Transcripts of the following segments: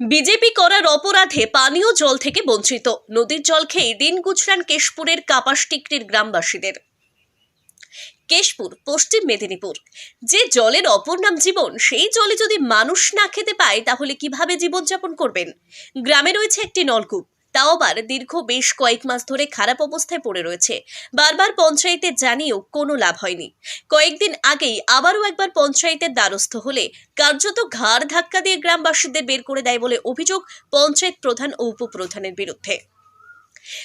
BJP করার অপরাধে পানীয় জল থেকে বঞ্চিত। নদীর জল খেয়ে দিন গুছরান কেশপুরের কাপাসটিকরির গ্রামবাসীদের। কেশপুর, পশ্চিম মেদিনীপুর। যে জলের অপর নাম জীবন, সেই জলে যদি মানুষ না খেতে পায়, তাহলে কীভাবে জীবনযাপন করবেন? গ্রামে রয়েছে একটি নলকূপ। তাও আবার দীর্ঘ বেশ কয়েক মাস ধরে খারাপ অবস্থায় পড়ে রয়েছে। বারবার পঞ্চায়েতে জানিয়েও কোনো লাভ হয়নি। কয়েকদিন আগেই আবারও একবার পঞ্চায়েতের দ্বারস্থ হলে কার্যত ঘাড় ধাক্কা দিয়ে গ্রামবাসীদের বের করে দেয় বলে অভিযোগ পঞ্চায়েত প্রধান ও উপপ্রধানের বিরুদ্ধে।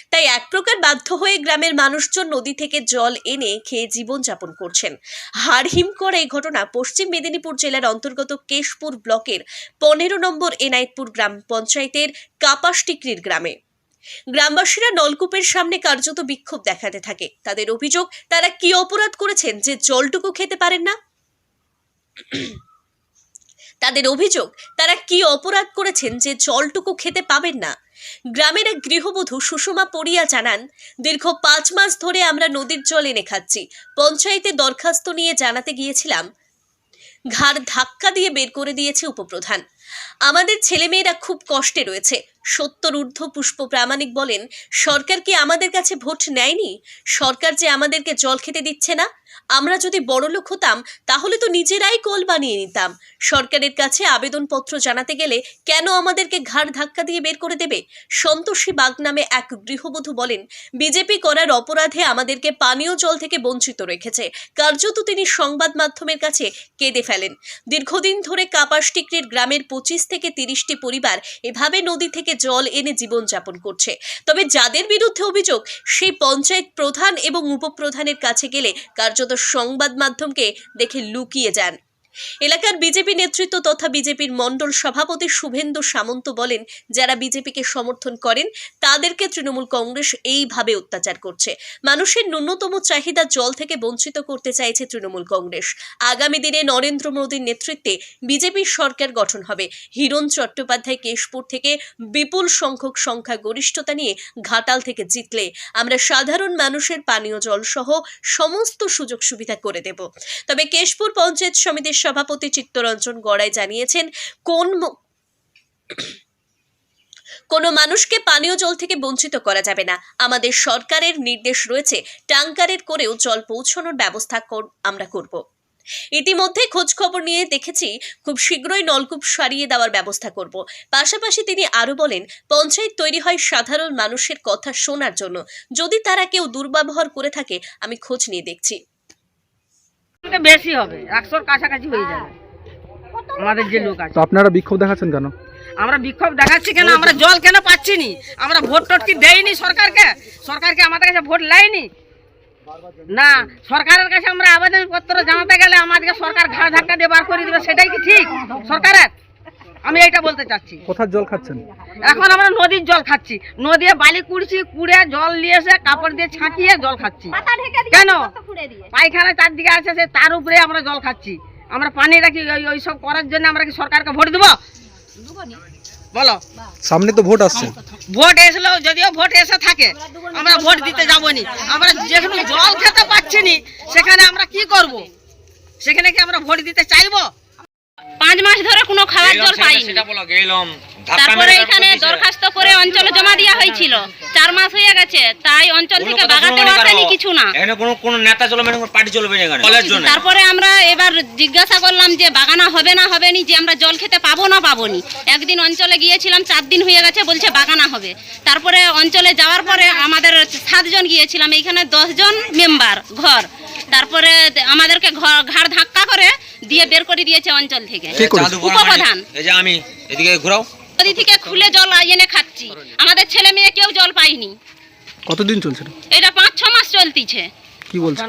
তাই এক প্রকার বাধ্য হয়ে গ্রামের মানুষজন নদী থেকে জল এনে খেয়ে জীবনযাপন করছেন। হাড়হিম করে এই ঘটনা পশ্চিম মেদিনীপুর জেলার অন্তর্গত কেশপুর ব্লকের পনেরো নম্বর এনায়েতপুর গ্রাম পঞ্চায়েতের কাপাসটিকরির গ্রামে। গ্রামবাসীরা নলকূপের সামনে কার্যত বিক্ষোভ দেখাতে থাকে। তাদের অভিযোগ, তারা কি অপরাধ করেছেন যে জলটুকু খেতে পারেন না? তাদের অভিযোগ, তারা কি অপরাধ করেছেন যে জলটুকু খেতে পাবেন না? গ্রামের এক গৃহবধূ সুষমা পড়িয়া জানান, দীর্ঘ পাঁচ মাস ধরে আমরা নদীর জল এনে খাচ্ছি। পঞ্চায়েতে দরখাস্ত নিয়ে জানাতে গিয়েছিলাম। ঘাড় ধাক্কা দিয়ে বের করে দিয়েছে উপপ্রধান। আমাদের ছেলেমেয়েরা খুব কষ্টে রয়েছে। সত্তর ঊর্ধ্ব পুষ্প প্রামাণিক বলেন, সরকার কি আমাদের কাছে ভোট নেয়নি? সরকার যে আমাদেরকে জল খেতে দিচ্ছে না? আমরা যদি বড়লোক হতাম, তাহলে তো নিজেরাই কল বানিয়ে নিতাম। সরকারের কাছে আবেদনপত্র জানাতে গেলে কেন আমাদেরকে ঘাড় ধাক্কা দিয়ে বের করে দেবে? সন্তোষী বাগ নামে এক গৃহবধূ বলেন, বিজেপি করার অপরাধে আমাদেরকে পানীয় জল থেকে বঞ্চিত রেখেছে। কার্যত তিনি সংবাদ মাধ্যমের কাছে কেঁদে ফেলেন। দীর্ঘদিন ধরে কাপাসটিকরির গ্রামের পঁচিশ থেকে তিরিশটি পরিবার এভাবে নদী থেকে জল এনে জীবনযাপন করছে। তবে যাদের বিরুদ্ধে অভিযোগ, সেই পঞ্চায়েত প্রধান এবং উপপ্রধানের কাছে গেলে কার্যত সংবাদ মাধ্যমকে দেখে লুকিয়ে যান। এলাকার বিজেপি নেতৃত্ব তথা বিজেপির মণ্ডল সভাপতি শুভেন্দু সামন্ত বলেন, যারা বিজেপিকে সমর্থন করেন, তাদেরকে তৃণমূল কংগ্রেস এইভাবে অত্যাচার করছে। মানুষের ন্যূনতম চাহিদা জল থেকে বঞ্চিত করতে চাইছে তৃণমূল কংগ্রেস। আগামী দিনে নরেন্দ্র মোদীর নেতৃত্বে বিজেপির সরকার গঠন হবে। হিরণ চট্টোপাধ্যায় কেশপুর থেকে বিপুল সংখ্যক সংখ্যা গরিষ্ঠতা নিয়ে ঘাটাল থেকে জিতলে আমরা সাধারণ মানুষের পানীয় জল সহ সমস্ত সুযোগ সুবিধা করে দেব। তবে কেশপুর পঞ্চায়েত সমিতির সভাপতি চিত্তরঞ্জন গড়াই জানিয়েছেন, কোন কোনো মানুষকে পানীয় জল থেকে বঞ্চিত করা যাবে না। আমাদের সরকারের নির্দেশ রয়েছে, ট্যাঙ্কারের করেও জল পৌঁছানোর ব্যবস্থা আমরা করব। ইতিমধ্যে খোঁজ খবর নিয়ে দেখেছি, খুব শীঘ্রই নলকূপ সারিয়ে দেওয়ার ব্যবস্থা করব। পাশাপাশি তিনি আরও বলেন, পঞ্চায়েত তৈরি হয় সাধারণ মানুষের কথা শোনার জন্য। যদি তারা কেউ দুর্ব্যবহার করে থাকে, আমি খোঁজ নিয়ে দেখছি। বেশি হবে একশোর কাছাকাছি হয়ে যাবে। আমাদের যে লোক আছে। তো আপনারা বিক্ষোভ দেখাচ্ছেন কেন? আমরা বিক্ষোভ দেখাচ্ছি কেন? আমরা জল কেন পাচ্ছি নি? আমরা ভোট টোট কি দেয়নি সরকারকে? সরকারকে আমাদের কাছে ভোট লাইনি? না সরকারের কাছে আমরা আবেদনপত্র জানাতে গেলে আমাদেরকে সরকার ঘা ধাক্কা দিয়ে বার করে দিবে সেটাই কি ঠিক? সরকারের? আমি এইটা বলতে চাচ্ছি। কোথার জল খাচ্ছেন? এখন আমরা নদীর জল খাচ্ছি। নদীতে বালি কুড়ছি কুড়ে জল নিয়ে এসে কাপড় দিয়ে ছাঁকিয়ে জল খাচ্ছি। কেন? পায়খানা চারদিকে আছে সে তার উপরে আমরা জল খাচ্ছি। আমরা পানি রাখি ওই সব করার জন্য আমরা কি সরকারকে ভোট দেবো? বলো। সামনে তো ভোট আসছে। ভোট এসলেও যদিও ভোট এসে থাকে আমরা ভোট দিতে যাবনি। আমরা যেখানে জল খেতে পাচ্ছি নি সেখানে আমরা কি করব? সেখানে কি আমরা ভোট দিতে চাইব? পাঁচ মাস ধরে কোনো খাবার জল পাইনি। তারপরে এখানে দরখাস্ত করে অঞ্চলে জমা দেওয়া হয়েছিল। চার মাস হয়ে গেছে তাই অঞ্চল থেকে বাগাতে আসেনি কিছু না। তারপরে আমরা এবার জিজ্ঞাসা করলাম যে বাগানা হবে না হবে নি যে আমরা জল খেতে পাবো না পাবো নি। একদিন অঞ্চলে গিয়েছিলাম চার দিন হয়ে গেছে বলছে বাগানা হবে। তারপরে অঞ্চলে যাওয়ার পরে আমাদের সাতজন গিয়েছিলাম এইখানে দশজন মেম্বার ঘর। তারপরে আমাদেরকে ঘর ঘাড় ধাক্কা করে দিয়ে বের করে দিয়েছে অঞ্চল থেকে। কে উপপ্রধান। এই যে আমি এদিকে ঘুরাও। নদী থেকে খুলে জল এনে খাচ্ছি। আমাদের ছেলে মেয়ে কেউ জল পাইনি কতদিন চলছে এটা? পাঁচ ছ মাস চলতিছে। কি বলছেন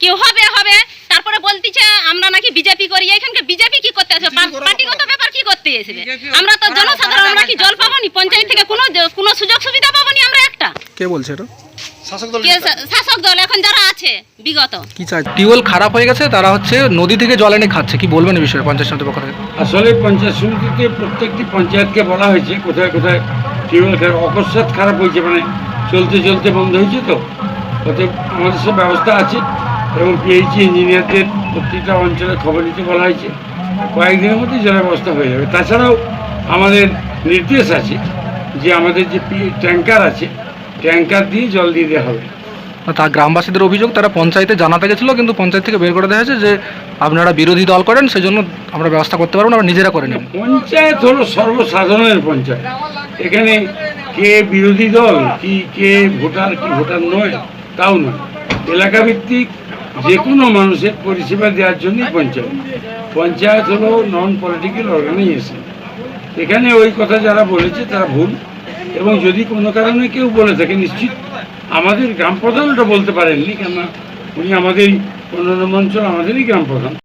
কেউ হবে হবে। তারপরে বলতিছে আমরা নাকি বিজেপি করি। এখানকে বিজেপি কি করতে পা- পার্টিগত ব্যাপার কি করতে আসবে আমরা তো জনসাধারণ আমরা কি জল পাবো নি? পঞ্চায়েত থেকে কোনো কোনো সুযোগ সুবিধা পাবো নি আমরা একটা? কে বলছে এটা? কে শা- শাসক দল এখন আছে বিগত। কি চাই? টিউবওয়েল খারাপ হয়ে গেছে তারা হচ্ছে নদী থেকে জল এনে খাচ্ছে কি বলবেন এই বিষয়ে পঞ্চায়েত সমিতির পক্ষ থেকে? আসলে পঞ্চায়েত সমিতিতে প্রত্যেকটি পঞ্চায়েতকে বলা হয়েছে কোথায় কোথায় টিউবওয়েল খারাপ অকস্মাৎ খারাপ হয়েছে মানে চলতে চলতে বন্ধ হয়েছে তো। অতএব আমাদের সব ব্যবস্থা আছে এবং পিএইচি ইঞ্জিনিয়ারদের প্রত্যেকটা অঞ্চলে খবর নিতে বলা হয়েছে। কয়েকদিনের মধ্যেই জলের ব্যবস্থা হয়ে যাবে। তাছাড়াও আমাদের নির্দেশ আছে যে আমাদের যে পি- ট্যাঙ্কার আছে ট্যাঙ্কার দিয়ে জল দিয়ে দেওয়া হবে। তা গ্রামবাসীদের অভিযোগ, তারা পঞ্চায়েতে জানাতে গেছিল, কিন্তু পঞ্চায়েত থেকে বের করে দেওয়া হয়েছে যে আপনারা বিরোধী দল করেন সেই জন্য আমরা ব্যবস্থা করতে পারব না, আমরা নিজেরা করে নেব। পঞ্চায়েত হলো সর্বসাধারণের পঞ্চায়েত। এখানে কে বিরোধী দল, কি, কে ভোটার, কি ভোটার নয়, তাও নয়। এলাকা ভিত্তিক যে কোনো মানুষের পরিষেবা দেওয়ার জন্যই পঞ্চায়েত। পঞ্চায়েত হলো নন পলিটিক্যাল অর্গানাইজেশন এখানে ওই কথা যারা বলেছে তারা ভুল, এবং যদি কোনো কারণে কেউ বলে থাকে, নিশ্চিত আমাদের গ্রাম প্রধান ওটা বলতে পারেননি কেননা উনি আমাদেরই অন্যান্য অঞ্চল আমাদেরই গ্রাম প্রধান